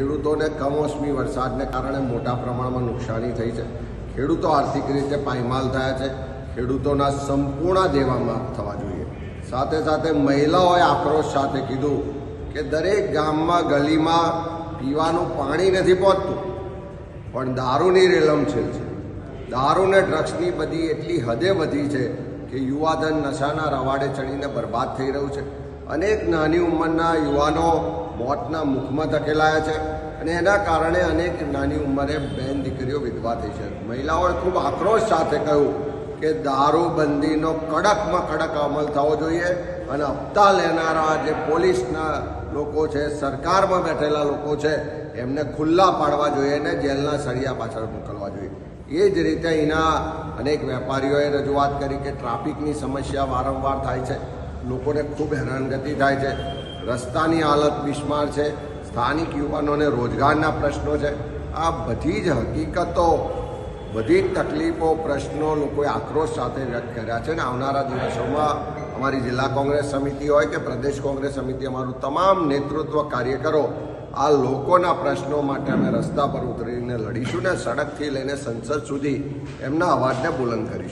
ખેડૂતોને કમોસમી વરસાદને કારણે મોટા પ્રમાણમાં નુકસાની થઈ છે. ખેડૂતો આર્થિક રીતે પાયમાલ થયા છે. ખેડૂતોના સંપૂર્ણ દેવામાં થવા જોઈએ. સાથે સાથે મહિલાઓએ આક્રોશ સાથે કીધું કે દરેક ગામમાં ગલીમાં પીવાનું પાણી નથી પહોંચતું. પણ દારૂની રેલમછેલ છે. દારૂને ડ્રગ્સની બધી એટલી હદે વધી છે કે યુવાધન નશાના રવાડે ચડીને બરબાદ થઈ રહ્યું છે. અનેક નાની ઉંમરના યુવાનો મોતના મુખમાં ધકેલાયા છે અને એના કારણે અનેક નાની ઉંમરે બેન દીકરીઓ વિધવા થઈ છે. મહિલાઓએ ખૂબ આક્રોશ સાથે કહ્યું કે દારૂબંધીનો કડકમાં કડક અમલ થવો જોઈએ અને હપ્તા લેનારા જે પોલીસના લોકો છે, સરકારમાં બેઠેલા લોકો છે, એમને ખુલ્લા પાડવા જોઈએ અને જેલના સળિયા પાછળ મોકલવા જોઈએ. એ જ રીતે અહીંના અનેક વેપારીઓએ રજૂઆત કરી કે ટ્રાફિકની સમસ્યા વારંવાર થાય છે. લોકોને ખૂબ હેરાનગતિ થાય છે. રસ્તાની હાલત બિસ્માર છે. સ્થાનિક યુવાનોને રોજગારના પ્રશ્નો છે. આ બધી જ હકીકતો, બધી જ તકલીફો, પ્રશ્નો લોકોએ આક્રોશ સાથે વ્યક્ત કર્યા છે અને આવનારા દિવસોમાં અમારી જિલ્લા કોંગ્રેસ સમિતિ હોય કે પ્રદેશ કોંગ્રેસ સમિતિ, અમારું તમામ નેતૃત્વ કાર્યકરો આ લોકોના પ્રશ્નો માટે અમે રસ્તા પર ઉતરીને લડીશું ને સડકથી લઈને સંસદ સુધી એમના અવાજને બુલંદ કરીશું.